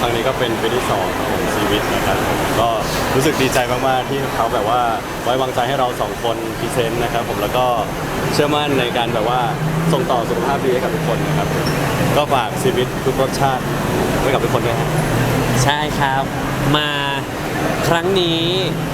ครั้งนี้ก็เป็นปีที่สองของชีวิตนะครับผมก็รู้สึกดีใจมากๆที่เขาแบบว่าไว้วางใจให้เราสองคนพรีเซนต์นะครับผมแล้วก็เชื่อมั่นในการแบบว่าส่งต่อสุขภาพดีให้กับทุกคนนะครับก็ฝากชีวิตทุกรสชาติไว้กับทุกคนด้วยครับใช่ครับ มา ครั้งนี้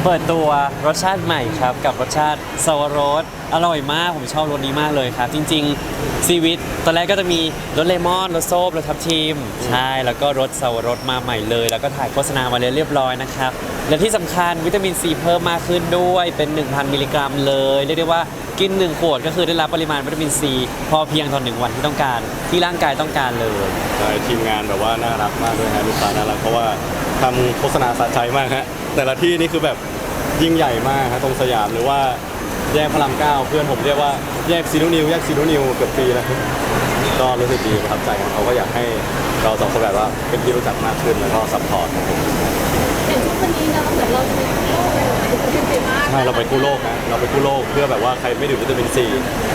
เปิดตัวรสชาติใหม่ครับกับรสชาติสวรสอร่อยมากผมชอบรสนี้มากเลยครับ จริงๆซีวิตตอนแรกก็จะมีรสเลมอนรสส้มรสทับทิมใช่แล้วก็รสสวรสมาใหม่เลย แล้วก็ถ่ายโฆษณามาเลยเรียบร้อยนะครับ และที่สำคัญวิตามินซีเพิ่มมากขึ้นด้วยเป็น 1,000 มิลลิกรัมเลยเรียกได้ว่ากิน 1 ขวดก็คือได้รับปริมาณวิตามินซีพอเพียงต่อหนึ่งวันที่ต้องการที่ร่างกายต้องการเลยใช่ทีมงานแบบว่าน่ารักมากด้วยฮะลูกค้าน่ารักเพราะว่าทำโฆษณาสะใจมากฮะ แต่ละที่นี่คือแบบยิ่งใหญ่มากฮะตรงสยามหรือว่าแยกพระรามเก้าเพื่อนผมเรียกว่าแยกซีโนนิวแยกซีโนนิวเกือบปีแล้วก็รู้สึกดีประทับใจเขาก็อยากให้เราสองคนแบบว่าเป็นที่รู้จักมากขึ้นแล้วก็ซัพพอร์ตครับผมเห็นชุดวันนี้นะเหมือนเราจะไปโลกเลยเป็นไปมากใช่เราไปกู้โลกนะเราไปกู้โลกเพื่อแบบว่าใครไม่ดื่มวิตามินซี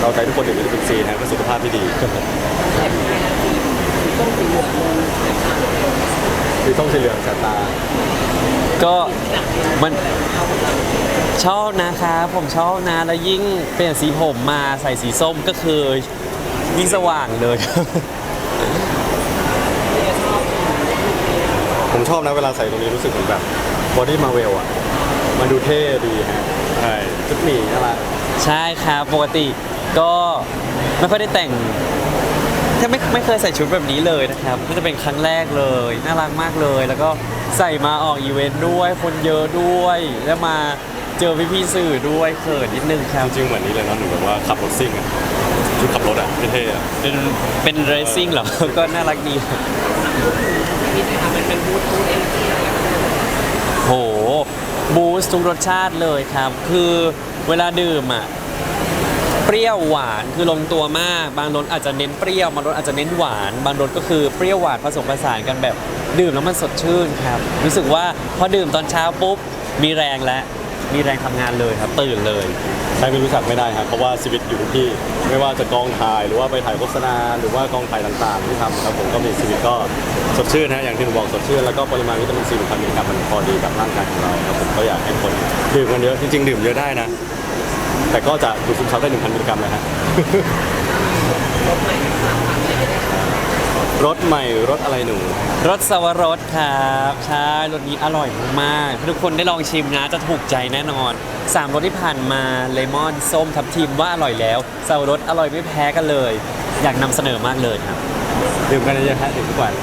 เราใจทุกคนดื่มวิตามินซีนะเพื่อสุขภาพที่ดี สีส้มสีเหลืองแสบตา ก็มันชอบนะครับผมชอบนะแล้วยิ่งเปลี่ยนสีผมมาใส่สีส้มก็คือยิ่งสว่างเลย ผมชอบนะเวลาใส่ตรงนี้รู้สึกเหมือนแบบบอดี้มาเวลอะมันดูเท่ดีฮะใช่ชุดหมีน่ารักใช่ครับปกติก็ไม่ค่อยได้แต่ง แทบไม่ไม่เคยใส่ชุดแบบนี้เลยนะครับนี่จะเป็นครั้งแรกเลยน่ารักมากเลย แล้วก็ใส่มาออกอีเวนต์ด้วยคนเยอะด้วย แล้วมาเจอพี่ๆสื่อด้วยเขินนิดนึงครับ จริงๆเหมือนนี้เลยเนาะหนูแบบว่าขับรถซิ่งอะชุดขับรถอะเท่ๆอะเป็นเป็นเรซซิ่งเหรอ ก็น่ารักดีโหบูสต์ทุกรสชาติเลยครับ คือเวลาดื่มอะ เปรี้ยวหวานคือลงตัวมาก บางรสอาจจะเน้นเปรี้ยวบางรสอาจจะเน้นหวาน บางรสก็คือเปรี้ยวหวานผสมผสานกันแบบดื่มแล้วมันสดชื่นครับ รู้สึกว่าพอดื่มตอนเช้าปุ๊บมีแรงแล้วมีแรงทำงานเลยครับ ตื่นเลยใครไม่รู้จักไม่ได้ครับเพราะว่าชีวิตอยู่ทุกที่ ไม่ว่าจะกองถ่ายหรือว่าไปถ่ายโฆษณาหรือว่ากองถ่ายต่างๆ ที่ทำครับผมก็มีชีวิตก็สดชื่นนะอย่างที่ผมบอกสดชื่นแล้วก็ปริมาณวิตามินซี1,000มิลลิกรัมมันพอดีกับร่างกายของเราครับผมก็อยากให้คนดื่มกันเยอะจริงๆ ดื่มเยอะได้นะ แต่ก็จะดูดซึมซับได้1,000มิลลิกรัมเลยฮะ รสใหม่รสอะไรหนู รสสวรสครับใช่รสนี้อร่อยมากๆถ้าทุกคนได้ลองชิมนะจะถูกใจแน่นอนสามรสที่ผ่านมาเลมอนส้มทับทิมว่าอร่อยแล้วสวรสอร่อยไม่แพ้กันเลย อยากนำเสนอมากเลยครับ ดื่มกันเยอะๆฮะดื่มทุกวัน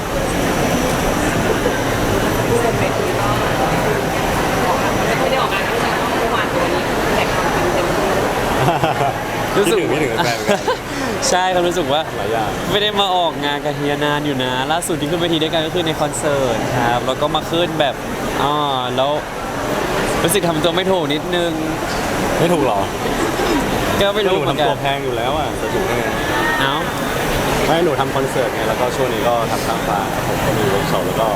รู้สึกคิดถึงคิดถึงแฟนๆเหมือนกันใช่ก็รู้สึกว่าหลายอย่างไม่ได้มาออกงานกับเฮียนานอยู่นะ ล่าสุดที่ขึ้นเวทีด้วยกันก็คือในคอนเสิร์ตครับแล้วก็มาขึ้นแบบอ๋อแล้วรู้สึกทำตัวไม่ถูกนิดนึงไม่ถูกหรอก็ไม่รู้เหมือนกัทำตัวนแพงอยู่แล้วอะจะถูกได้ไงเอ้าไม่หนูทำคอนเสิร์ตไงแล้วก็ช่วงนี้ก็ทำข้างฟ้าครับผมก็มีเวิร์กช็อปแล้วก็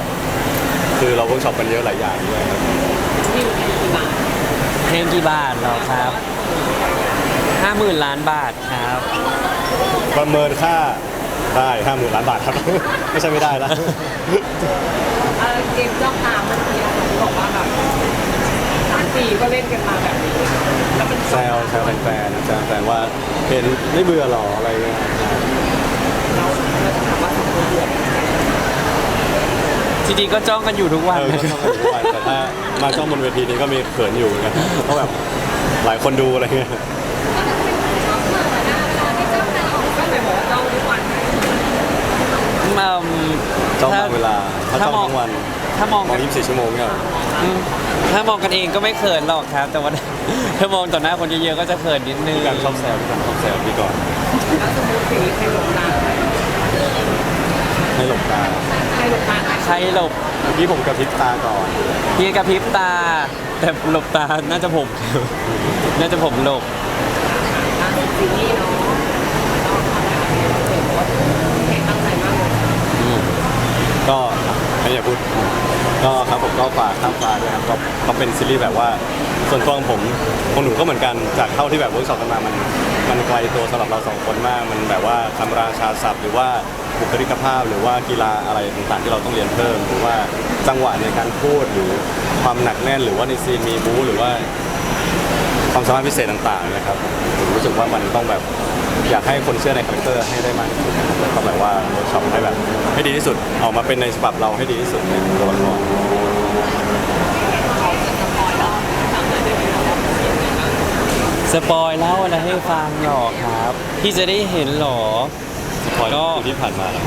คือเราเวิร์กช็อปกันเยอะหลายอย่างด้วยครับเพลงกี่บาทเหรอครับ ห้าหมื่นล้านบาทครับ ประเมินค่าได้ห้าหมื่นล้านบาทครับ ไม่ใช่ไม่ได้แล้วเออเกมจ้องตามเมื่อกี้บอกว่าแบบสามปีก็เล่นกันมาแบบนี้แล้วมันแซวแซวแฟนๆนะแซวแฟนๆว่าเห็นไม่เบื่อหรออะไรเงี้ยเราเราจะถามว่าสมควรเบื่อจริงๆก็จ้องกันอยู่ทุกวัน เออก็ต้องกันทุกวันแต่ถ้ามาจ้องบนเวทีนี้ก็มีเขินอยู่เหมือนกันเพราะแบบหลายคนดูอะไรเงี้ย ก็เลยบอกว่าจ้องทุกวัน อืม จ้องบางเวลา ถ้าจ้องมองทั้งวันถ้ามองมอง24 ชั่วโมงเนี่ยเหรออืมถ้ามองกันเองก็ไม่เขินหรอกครับ แต่ว่า ถ้ามองต่อหน้าคนเยอะๆก็จะเขินนิดนึงพี่การชอบแซวพี่การชอบแซวพี่ก่อนแล้วสมมติปีใครหลงตาให้หลบตาใครหลงตาใครหลบเมื่อกี้ผมกระพริบตาก่อนเพียงกระพริบตา แต่หลบตาน่าจะผม น่าจะผมหลบ ล่าสุดซีรีส์เนาะเราทำงานเห็นว่าเห็นตั้งใจมากเลยก็ ไม่อยากพูด ก็ครับผมก็ฝากข้ามฟ้าด้วยครับก็ก็เป็นซีรีส์แบบว่า ส่วนตัวของผมของหนูก็เหมือนกันจากเท่าที่แบบเวิร์กช็อปกันมามันมันไกลตัวสำหรับเราสองคนมาก มันแบบว่าคำราชาศัพท์ หรือว่าบุคลิกภาพ หรือว่ากีฬาอะไรต่างๆที่เราต้องเรียนเพิ่ม หรือว่าจังหวะในการพูดหรือความหนักแน่น หรือว่าในซีนมีบู๊หรือว่าความสามารถพิเศษต่างๆนะครับผมรู้สึกว่ามันต้องแบบ อยากให้คนเชื่อในคาแรคเตอร์ให้ได้มากที่สุดนะครับแล้วก็แบบว่าเวิร์กช็อปให้แบบให้ดีที่สุดออกมาเป็นในฉบับเราให้ดีที่สุดในตัวละครสปอยเล่าอะไรให้ฟังหรอครับพี่จะได้เห็นหรอ พอก็ที่ผ่านมาแล้ว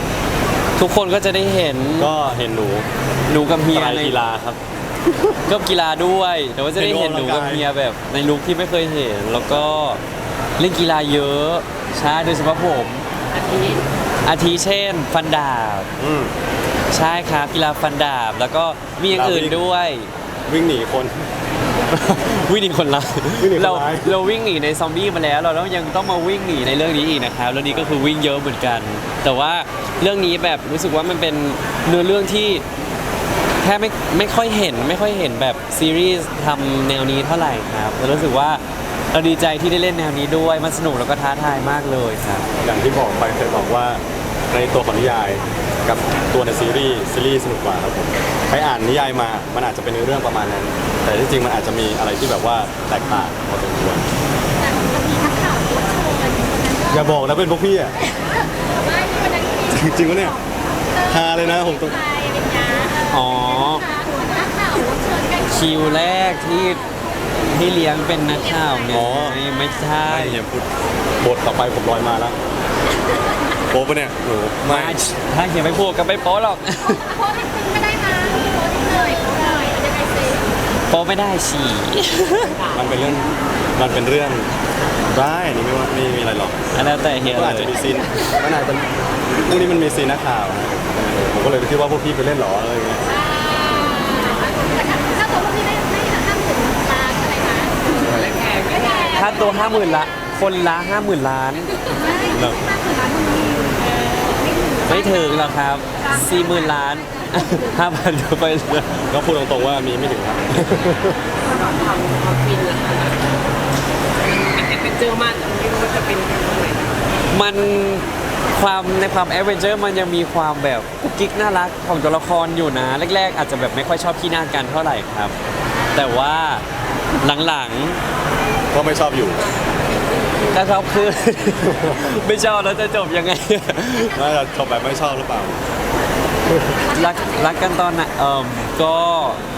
ทุกคนก็จะได้เห็นก็เห็นหนูหนูกับเฮียสายในกีฬาครับ ก็กีฬาด้วยแต่ว่าจะได้เห็นหนูกับเห็นออกกำลังกายเฮียแบบ ในลุคที่ไม่เคยเห็น แล้วก็ เล่นกีฬาเยอะใช่โดยเฉพาะผม อาทิตย์อาทิเช่น ฟันดาบ อืม ใช่ครับกีฬาฟันดาบ แล้วก็มีอย่างอื่นดาบวิ่งด้วย วิ่งหนีคน วิ่งหนีคนร้ายวิ่งหนีคนเราร้ายเราวิ่งหนีในซอมบี้มาแล้ว เราต้องยังต้องมาวิ่งหนีในเรื่องนี้อีกนะครับเรื่องนี้ก็คือวิ่งเยอะเหมือนกัน แต่ว่าเรื่องนี้แบบรู้สึกว่ามันเป็นเนื้อเรื่องที่แค่ไม่ไม่ค่อยเห็น ไม่ค่อยเห็นแบบซีรีส์ทำแนวนี้เท่าไหร่ครับแล้วรู้สึกว่า เราดีใจที่ได้เล่นแนวนี้ด้วย มันสนุกแล้วก็ท้าทายมากเลยครับ อย่างที่บอกไปเคยบอกว่าในตัวของนิยายกับตัวในซีรีส์ซีรีส์สนุกกว่าครับผมใครอ่านนิยายมา มันอาจจะเป็นเรื่องประมาณนั้น แต่ที่จริงมันอาจจะมีอะไรที่แบบว่าแตกต่างพอสมควรแต่มันมีนักข่าวโพสต์โชว์กันวันนั้นก็อย่าบอกนะเป็นพวกพี่อะไม่ที่วันนั้นมีจริงๆวะเนี่ยฮาเลยนะผมต้องใครอะไรเงี้ยอ๋อ นักข่าวโพสต์เชิญกันคิวแรกที่ ที่เลี้ยงเป็นนักข่าวไงอ๋อ ไม่ใช่ใช่เฮียพูดบทต่อไปผมลอยมาแล้วโป๊ปะเนี่ยหนูไม่ไม่ ถ้าเขียนไม่พูดก็ไม่โป๊หรอกโพสต์ให้คุณไม่ได้นะโพสต์ให้เลยโพสต์เลยยังไงสิโป๊ไม่ได้ฉี่มันเป็นเรื่อง มันเป็นเรื่องได้อันนี่ไม่ว่าไม่มีอะไรหรอกอันแล้วแต่เฮียก็เลอาจจะยมีซีนมันอาจจะพวกนี้มันมีซีนนักข่าวนะผมก็เลยคิดว่าพวกพี่ไปเล่นเหรออะไรอย่างเงี้ยแต่ถ้าตัวพวกพี่ได้ได้ห้ามถึงล้านอะไรนะ เล่นแพง ไม่ได้ ค่าตัวห้าหมื่นละ คนละห้าหมื่นล้านแล้วห้าถึงล้านมันมีไม่ถึงหรอกครับสี่หมื่นล้านห้าพันก็ไปเลยก็พูดตรงๆว่ามีไม่ถึงครับ ความความฟินล่ะคะมันเป็นเจอมากแต่ไม่รู้ว่าจะเป็นตรงไหนมันความในความแอดเวนเจอร์มันยังมีความแบบกุ๊กกิ๊กน่ารักของตัวละครอยู่นะ แรก ๆ อาจจะแบบไม่ค่อยชอบขี้หน้ากันเท่าไหร่ครับ แต่ว่าหลัง ก็ไม่ชอบอยู่ๆก็ชอบคือ ไม่ชอบแล้วจะจบยังไง น่าจะชอบแบบไม่ชอบหรือเปล่า รักรักกันตอนไหนเอ่มก็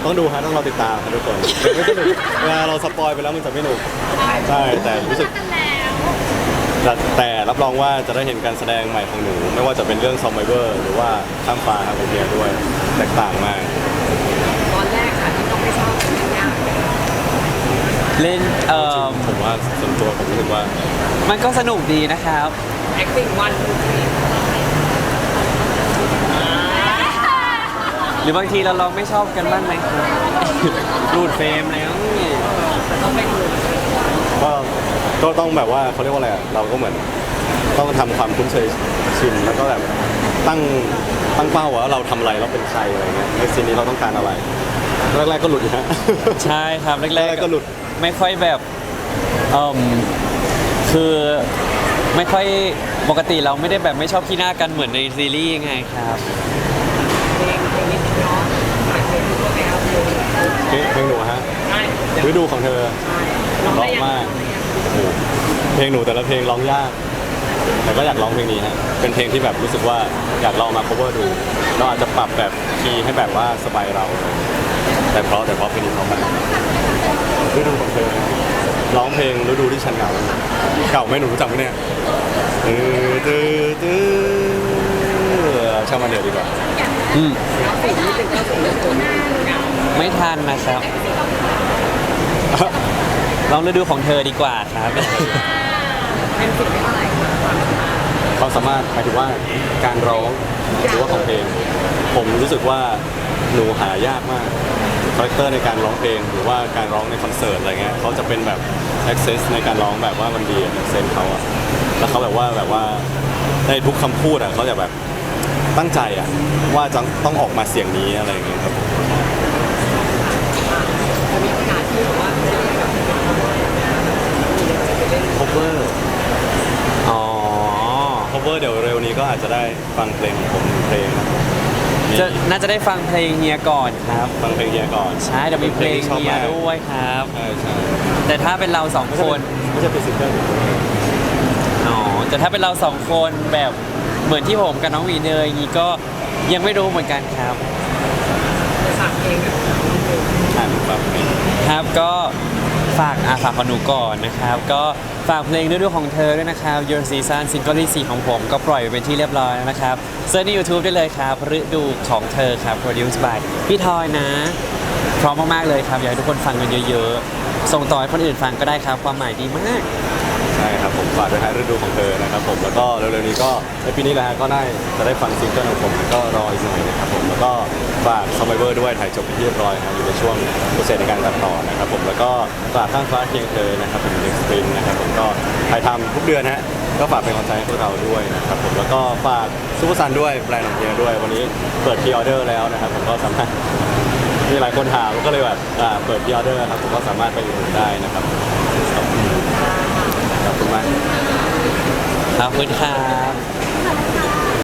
ต้องดูฮะต้องรอติดตามครับทุกคนเดี๋ยวไม่สนุกเวลาเราสปอยไปแล้วมันจะไม่หนุกใช่แต่รู้สึกกันแล้วแต่แต่รับรองว่าจะได้เห็นการแสดงใหม่ของหนู ไม่ว่าจะเป็นเรื่องซอมไบเวอร์หรือว่าข้ามฟ้าครับผมเนี่ยด้วย แตกต่างมาก ตอนแรกค่ะที่ต้องไม่ชอบเป็นยาก เล่นเอ่ จริง ม ๆผม ว่าส่วนตัวผมรู้สึกว่า มันก็สนุกดีนะครับ acting one two three หรือบางทีเราลองไม่ชอบกันบ้างไหมครับรูดเฟรมแล้วนี่แต่ต้องไปดูก็ก็ต้องแบบว่าเขาเรียกว่าอะไรอะเราก็เหมือนต้องทำความคุ้นเคยชินแล้วก็แบบตั้งตั้งเป้าว่าเราทำอะไรเราเป็นใครอะไรเงี้ยในซีนนี้เราต้องการอะไรแรกๆก็หลุดอยู่ฮะ ใช่ครับแรแรกกๆก็หลุด ไม่ค่อยแบบ เอ่มคือไม่ค่อยปกติเราไม่ได้แบบไม่ชอบขี้หน้ากันเหมือนในซีรีส์ไงครับเพลงเพลงนี้เนาะหลายเพลงด้วยไหมครับเพลงเพลงหนูฮะใช่เดี๋ยวฤดูของเธอร้องร้อได้งยังมากโอ้โหเพลงหนูแต่ละเพลงร้องยาก แต่ก็อยากร้องเพลงนี้ฮะเป็นเพลงที่แบบรู้สึกว่าอยากลองมา cover ดูเราอาจจะปรับแบบคีย์ให้แบบว่าสบายเรา แต่เพราะแต่เพราะเพลงนี้เพราะมากฤดูของเธอ ร้องเพลงฤดูที่ฉันเหงาเก่าไหมหนูรู้จักไหมเนี่ยตื้อตื้อตื้อช่างมันเดี๋ยวดีกว่าอืมแล้วสิ่งที่เป็นเจ้าสิ่งที่เป็นเหงาไม่ทันนะครับลองฤดูของเธอดีกว่าครับเป็นสิ่งที่เท่าไหร่คะความสามารถหมายถึงว่าการร้องหรือว่าของเพลง ผมรู้สึกว่าหนูหายากมาก คาแรคเตอร์ในการร้องเพลงหรือว่าการร้องในคอนเสิร์ตอะไรเงี้ยเขาจะเป็นแบบ access ในการร้องแบบว่ามันดีเซนเขาอะแล้วเขาแบบว่าแบบว่าในทุกคำพูดอะเขาจะแบบตั้งใจอะว่าจะต้องออกมาเสียงนี้อะไรอย่างเงี้ยครับจะมีโอกาสที่แบบว่าจะได้แบบ cover อ๋อ cover cover เดี๋ยวเร็วนี้ก็อาจจะได้ฟังเพลงของผมหนึ่งเพลงนะครับมี จะน่าจะได้ฟังเพลงเฮียก่อนครับฟังเพลงเฮียก่อนใช่เดี๋ยวมีเพลงที่ชอบเฮียมากด้วยครับ ใช่ใช่แต่ถ้าเป็นเราสองคนไม่ใช่เป็นซิงเกิลอ๋อแต่ถ้าเป็นเราสองคนแบบเหมือนที่ผมกับน้องหวีเนยอย่างนี้ก็ยังไม่รู้เหมือนกันครับฝากเพลงกับน้องเบลอ่านฟังเพลงครับก็ ฝากอาฝากขอหนูก่อนนะครับ ก็ฝากเพลงฤดูของเธอด้วยนะครับ Your Season ซิงเกิลที่ 4 ของผมก็ปล่อยไปเป็นที่เรียบร้อยนะครับเซิร์ชใน YouTube ได้เลยครับฤดูของเธอครับ Produced by พี่ทอยนะ พร้อมมากๆเลยครับ อยากให้ทุกคนฟังกันเยอะๆ ส่งต่อให้คนอื่นฟังก็ได้ครับ ความหมายดีมาก ช่ครับผมฝากด้วยฮะฤดูของเธอนะครับผมแล้วก็เร็วๆนี้ก็ในปีนี้แหละฮะก็ได้จะได้ฟังซิงเกิลของผมก็รออีกหน่อยนะครับผมแล้วก็ฝาก Survivor ด้วยถ่ายจบที่เรียบร้อยครับอยู่ในช่วงโปรเซสในการตัดต่อนะครับผมแล้วก็ฝากข้างฟ้าเคียงเธอนะครับผม Next Sprint นะครับผมก็ถ่ายทำทุกเดือนฮะก็ฝากเป็นกำลังใจให้พวกเราด้วยนะครับผมแล้วก็ฝากซูเปอร์ซันด้วยแบรนด์ของเฮียด้วยวันนี้เปิดพรีออเดอร์แล้วนะครับผมก็สามารถมีหลายคนถามก็เลยแบบเปิดพรีออเดอร์ครับผมก็สามารถไปอุดหนุนได้นะครับ ขอบคุณมากขอบคุณครับ